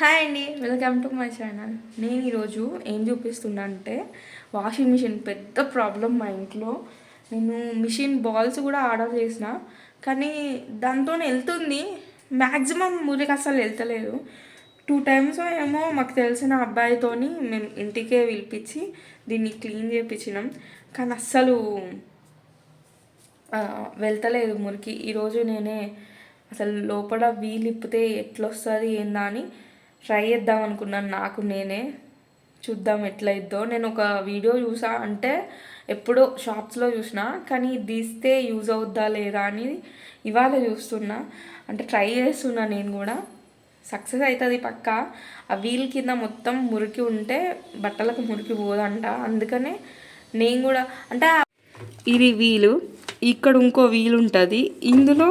Hi అండి welcome to my channel. నేను ఈరోజు ఏం చూపిస్తున్నా అంటే వాషింగ్ మిషన్ పెద్ద ప్రాబ్లం మా ఇంట్లో. నేను మిషన్ బాల్స్ కూడా ఆర్డర్ చేసిన కానీ దాంతో వెళ్తుంది. మ్యాక్సిమం మురికి అసలు వెళ్తలేదు. టూ టైమ్స్ ఏమో మాకు తెలిసిన అబ్బాయితోని మేము ఇంటికే పిలిపించి దీన్ని క్లీన్ చేయించినాం కానీ అస్సలు వెళ్తలేదు మురికి. ఈరోజు నేనే అసలు లోపల వీలిప్పితే ఎట్లొస్తుంది ఏందా అని ట్రై చేద్దాం అనుకున్నాను. నాకు నేనే చూద్దాం ఎట్లయిద్దో. నేను ఒక వీడియో చూసా అంటే ఎప్పుడో షాప్స్లో చూసిన కానీ తీస్తే యూజ్ అవుద్దా లేదా అని ఇవాళ చూస్తున్నా. అంటే ట్రై చేస్తున్నా నేను కూడా. సక్సెస్ అవుతుంది పక్క. ఆ వీల్ కింద మొత్తం మురికి ఉంటే బట్టలకు మురికి పోదంట. అందుకనే నేను కూడా అంటే ఇది వీలు ఇక్కడ ఇంకో వీలు ఉంటుంది. ఇందులో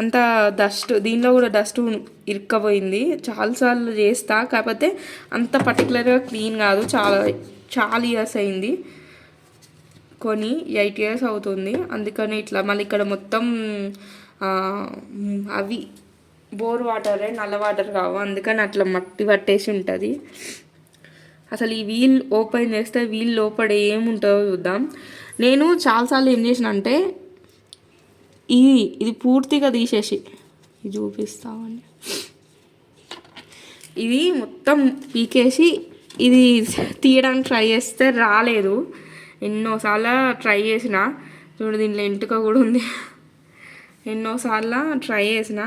అంత డస్ట్ దీనిలో కూడా డస్ట్ ఇరుక్కపోయింది. చాలాసార్లు చేస్తా కాకపోతే అంత పర్టికులర్గా క్లీన్ కాదు. చాలా చాలా ఇయర్స్ అయింది. కొని ఎయిట్ ఇయర్స్ అవుతుంది. అందుకని ఇట్లా మళ్ళీ ఇక్కడ మొత్తం అవి బోర్ వాటరే నల్ల వాటర్ కావు. అందుకని అట్లా మట్టి పట్టేసి ఉంటుంది. అసలు ఈ వీల్ ఓపెన్ చేస్తే వీల్ లోపల ఏముంటుందో చూద్దాం. నేను చాలాసార్లు ఏం చేసిన అంటే ఇది ఇది పూర్తిగా తీసేసి. ఇది చూపిస్తామని ఇది మొత్తం పీకేసి ఇది తీయడానికి ట్రై చేస్తే రాలేదు. ఎన్నోసార్లు ట్రై చేసిన. చూడు దీంట్లో ఎంటుక కూడా ఉంది. ఎన్నోసార్లు ట్రై చేసిన.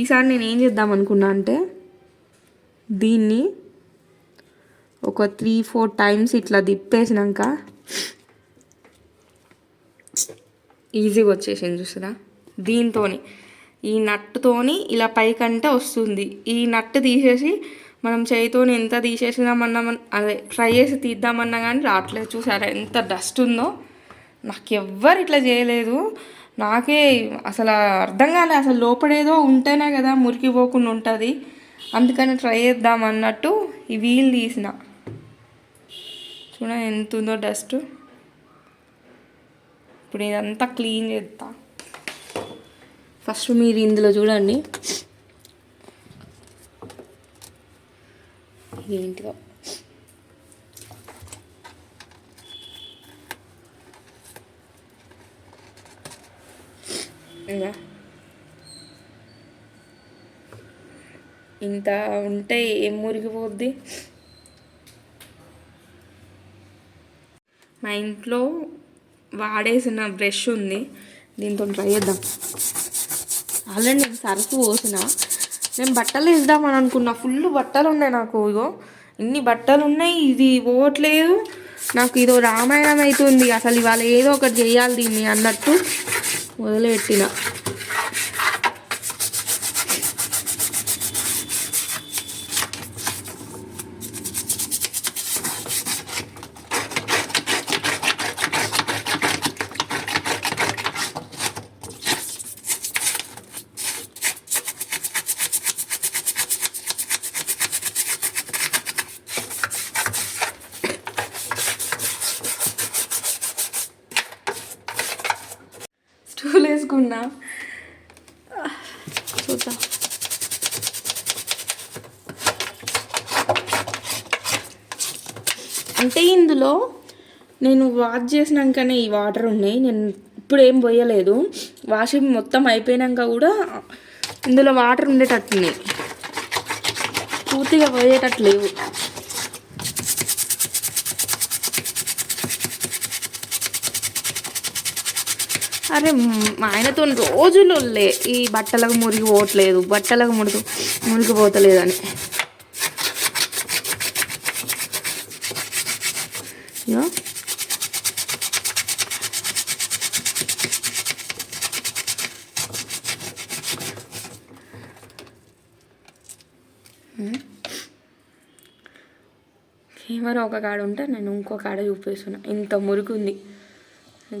ఈసారి నేను ఏం చేద్దాం అనుకున్నా అంటే దీన్ని ఒక త్రీ ఫోర్ టైమ్స్ ఇట్లా తిప్పేసినాక ఈజీగా వచ్చేసింది చూసారా? దీంతోని. ఈ నట్టుతోని ఇలా పైకంటే వస్తుంది. ఈ నట్టు తీసేసి మనం చేయితోని ఎంత తీసేసినామన్నా అదే ట్రై చేసి తీద్దామన్నా కానీ రావట్లేదు. చూసారా ఎంత డస్ట్ ఉందో. నాకు ఎవ్వరు ఇట్లా చేయలేదు. నాకే అసలు అర్థం కాలే. అసలు లోపడేదో ఉంటేనే కదా మురికి పోకుండా ఉంటుంది. అందుకని ట్రై చేద్దాం అన్నట్టు ఈ వీల్ తీసిన. చూడ ఎంత ఉందో డస్ట్. ఇప్పుడు ఇదంతా క్లీన్ చేస్తా. ఫస్ట్ మీరు ఇందులో చూడండి. ఏంటిదో ఇంకా ఇంత ఉంటే ఏం మురిగిపోద్ది? మా ఇంట్లో వాడేసిన బ్రష్ ఉంది. దీంతో ట్రై చేద్దాం. ఆల్రెడీ నేను సర్ఫ్ పోసిన. నేను బట్టలు వేద్దామని అనుకున్నా. ఫుల్ బట్టలు ఉన్నాయి నాకు ఇగో. ఇన్ని బట్టలు ఉన్నాయి ఇది పోవట్లేదు. నాకు ఇదో రామాయణం అవుతుంది అసలు ఇవాళ ఏదో ఒకటి చేయాలి దీన్ని అన్నట్టు మొదలుపెట్టిన. స్టూల్ వేసుకున్నా చూద్దాం. అంటే ఇందులో నేను వాష్ చేసినాకనే ఈ వాటర్ ఉన్నాయి నేను ఇప్పుడు ఏం పోయలేదు. వాషింగ్ మొత్తం అయిపోయినాక కూడా ఇందులో వాటర్ ఉండేటట్టున్నాయి పూర్తిగా పోయేటట్టు లేవు. అరే మా ఆయనతో రోజులు లే. ఈ బట్టలకు మురిగిపోవట్లేదు బట్టలకు మురిగి మురిగిపోతలేదని. ఇగో. కెమెరా ఒక కాడ ఉంటే నేను ఇంకో కాడ చూపిస్తున్నా. ఇంత మురికి ఉంది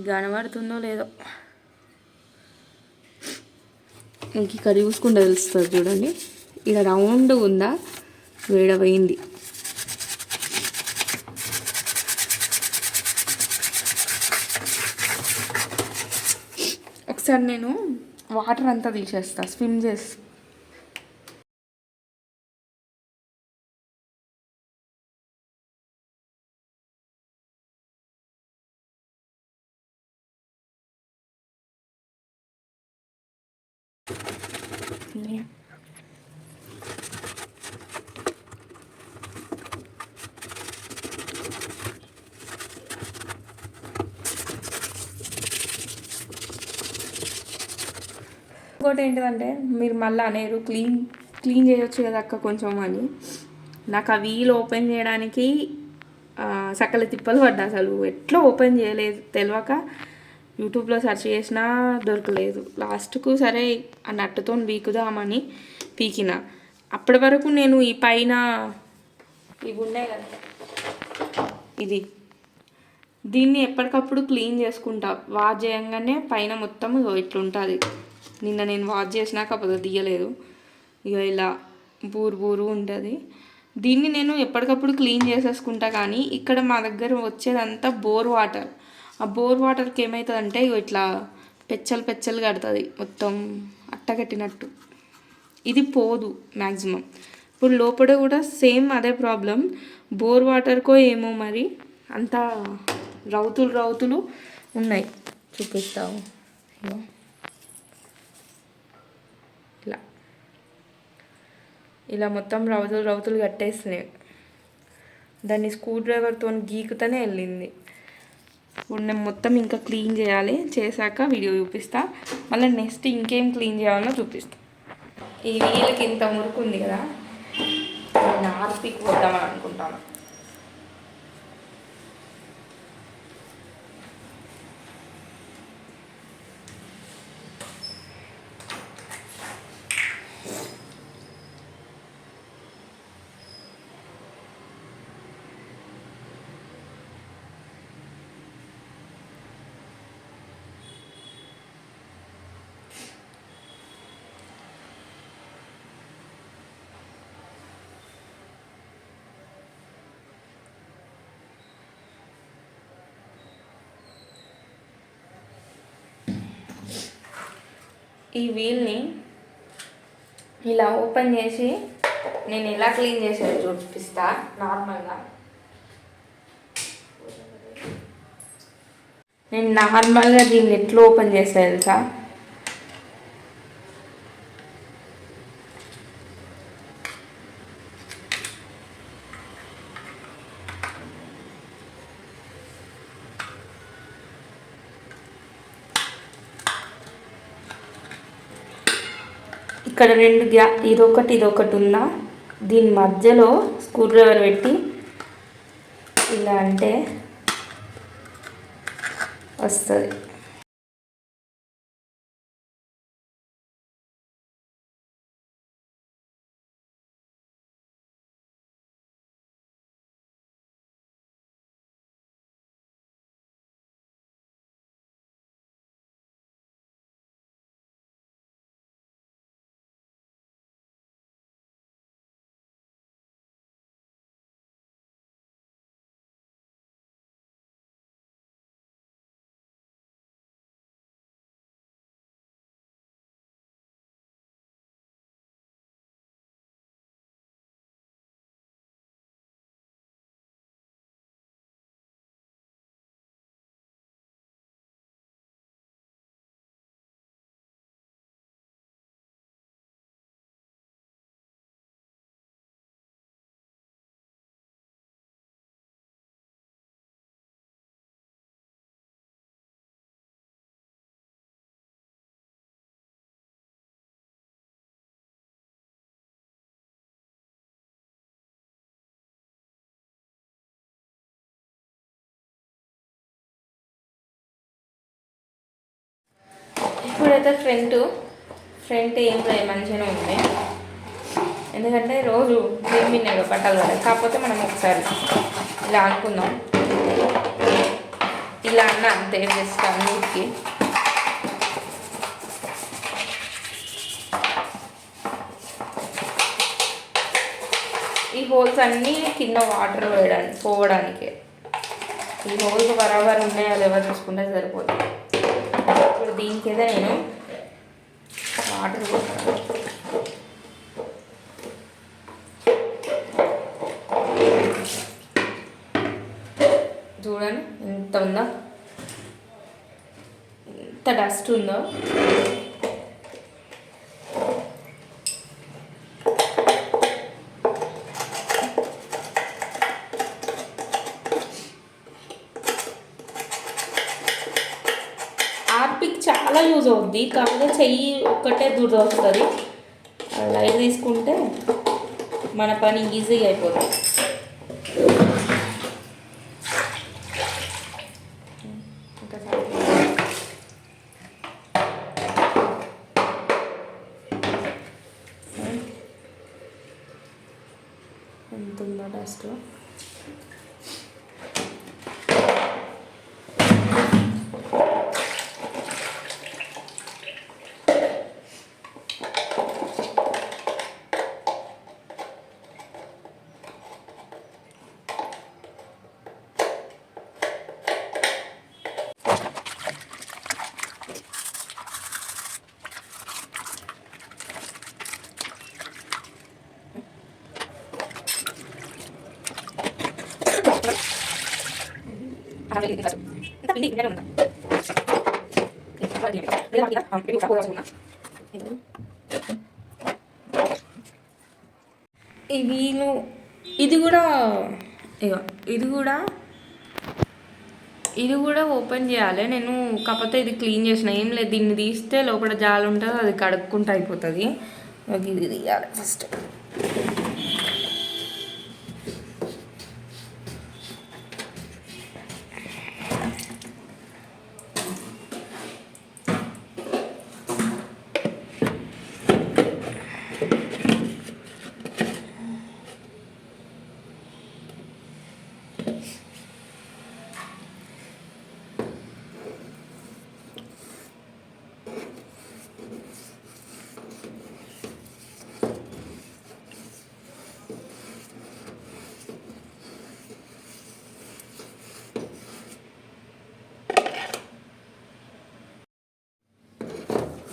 కనబడుతుందో లేదో. మీకు ఇక్కడ చూసుకుంటే తెలుస్తుంది చూడండి. ఇక రౌండ్ ఉందా వేడవైంది ఒకసారి నేను వాటర్ అంతా తీసేస్తా స్విమ్ చేసి వస్తుంది ఇంకోటి ఏంటిదంటే మీరు మళ్ళీ అనేరు క్లీన్ క్లీన్ చేయొచ్చు కదా అక్క కొంచెం అని. నాకు ఆ వీల్ ఓపెన్ చేయడానికి సకల తిప్పలు పడ్డా అసలు. ఎట్లా ఓపెన్ చేయలేదు తెలియక యూట్యూబ్లో సెర్చ్ చేసినా దొరకలేదు. లాస్ట్కు సరే ఆ నట్టుతో పీకుదామని పీకిన. అప్పటి వరకు నేను ఈ పైన ఇవి ఉన్నాయి కదా. ఇది. దీన్ని ఎప్పటికప్పుడు క్లీన్ చేసుకుంటా. వాష్ చేయంగానే పైన మొత్తం ఇగో ఇట్లుంటుంది. నిన్న నేను వాష్ చేసినాక పొద్దు తీయలేదు. ఇక ఇలా బూరు బూరు ఉంటుంది. దీన్ని నేను ఎప్పటికప్పుడు క్లీన్ చేసేసుకుంటా కానీ ఇక్కడ మా దగ్గర వచ్చేదంతా బోర్ వాటర్. ఆ బోర్ వాటర్కి ఏమవుతుందంటే ఇట్లా పెచ్చలు పెచ్చలు కడుతుంది. మొత్తం అట్టగట్టినట్టు. ఇది పోదు మ్యాక్సిమం ఇప్పుడు లోపల కూడా సేమ్ అదే ప్రాబ్లం. బోర్ వాటర్కో ఏమో మరి అంత రౌతులు రౌతులు ఉన్నాయి. చూపిస్తావు. ఇలా. ఇలా మొత్తం రౌతులు రౌతులు కట్టేసినాయి. దాన్ని స్క్రూ డ్రైవర్తో గీకుతనే వెళ్ళింది. ఇప్పుడు నేను మొత్తం ఇంకా క్లీన్ చేయాలి. చేశాక వీడియో చూపిస్తా. మళ్ళీ నెక్స్ట్ ఇంకేం క్లీన్ చేయాలో చూపిస్తా. ఈ వీళ్ళకి ఇంత మురుకుంది కదా. నేను ఆర్పికి పోద్దామని అనుకుంటాను. ఈ వీల్ని ఇలా ఓపెన్ చేసి నేను ఎలా క్లీన్ చేసేది చూపిస్తా నార్మల్గా. నేను నార్మల్గా దీన్ని ఎట్లా ఓపెన్ చేస్తా తెలుసా? ఇక్కడ రెండు గ్యా ఇదొకటి ఇదొకటి ఉందా దీని మధ్యలో స్క్రూ డ్రైవర్ పెట్టి ఇలా అంటే వస్తుంది. ఇప్పుడైతే ఫ్రంట్ ఫ్రంట్ ఏం లేదు మంచిగానే ఉంది. ఎందుకంటే రోజు దీని పట్టాలు పడాలి కాకపోతే మనం ఒకసారి ఇలా అనుకుందాం. ఇలా అన్న అంతే జస్ట్ అన్నిటికి ఈ హోల్స్ అన్నీ కింద వాటర్ వేయడానికి పోవడానికి. ఈ హోల్స్ బరాబర్ ఉన్నాయో లేవో చూసుకుంటే సరిపోతుంది. ఇప్పుడు దీనికైతే నేను వాటర్ పోస్తాను. చూడండి ఎంత ఉందో? ఎంత డస్ట్ ఉందో లూజ్ అవుద్ది కాకపోతే చెయ్యి ఒక్కటే దురద వస్తుంది లైట్ తీసుకుంటే మన పని ఈజీగా అయిపోతుంది. ఎంత ఉందో డస్ట్ ఇవి ఇది కూడా ఇగో ఇది కూడా ఇది కూడా ఓపెన్ చేయాలి. నేను కాకపోతే ఇది క్లీన్ చేసిన ఏం లేదు. దీన్ని తీస్తే లోపల జాలు ఉంటుంది అది కడుక్కుంటూ అయిపోతుంది. ఇది తీయాలి ఫస్ట్.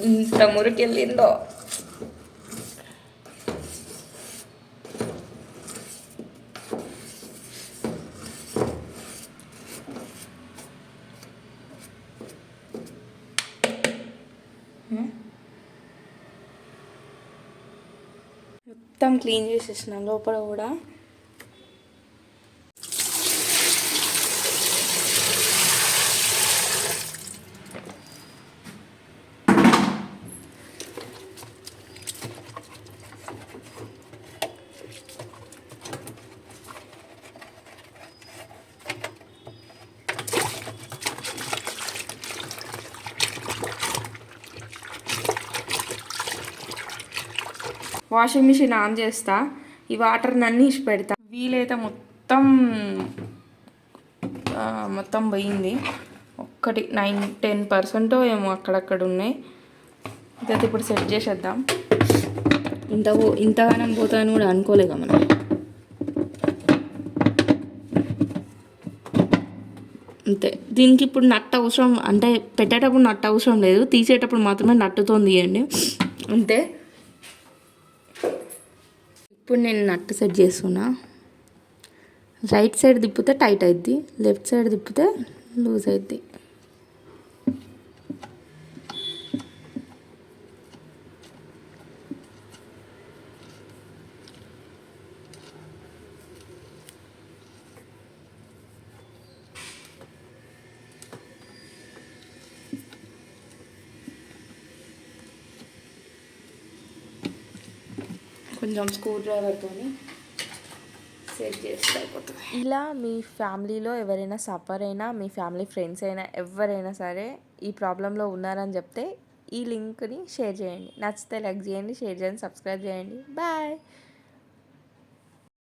ఇంత మురికెళ్ళిందో? మొత్తం క్లీన్ చేసేసిన లోపల కూడా. వాషింగ్ మిషన్ ఆన్ చేస్తా ఈ వాటర్ అన్నీ ఇసి పెడతా. వీలైతే మొత్తం మొత్తం పోయింది. ఒక్కటి నైన్ టెన్ పర్సెంట్ ఏమో అక్కడక్కడ ఉన్నాయి. ఇదైతే ఇప్పుడు సెట్ చేసేద్దాం. ఇంత పో- ఇంతగానం పోతాయని కూడా అనుకోలేక మనం. అంతే. దీనికి ఇప్పుడు నట్టు అవసరం అంటే పెట్టేటప్పుడు నట్టు అవసరం లేదు. తీసేటప్పుడు మాత్రమే నట్టుతో తీయండి అంతే. ఇప్పుడు నేను నట్టు సెట్ చేస్తున్నా. రైట్ సైడ్ తిప్పితే టైట్ అవుద్ది లెఫ్ట్ సైడ్ తిప్పితే లూజ్ అవుద్ది కొంచెం స్క్రూ డ్రైవర్తో సెట్ చేస్తే అయిపోతుంది. ఇలా మీ ఫ్యామిలీలో ఎవరైనా సఫర్ అయినా మీ ఫ్యామిలీ ఫ్రెండ్స్ అయినా ఎవరైనా సరే ఈ ప్రాబ్లంలో ఉన్నారని చెప్తే ఈ లింక్ని షేర్ చేయండి. నచ్చితే లైక్ చేయండి షేర్ చేయండి సబ్స్క్రైబ్ చేయండి. బాయ్!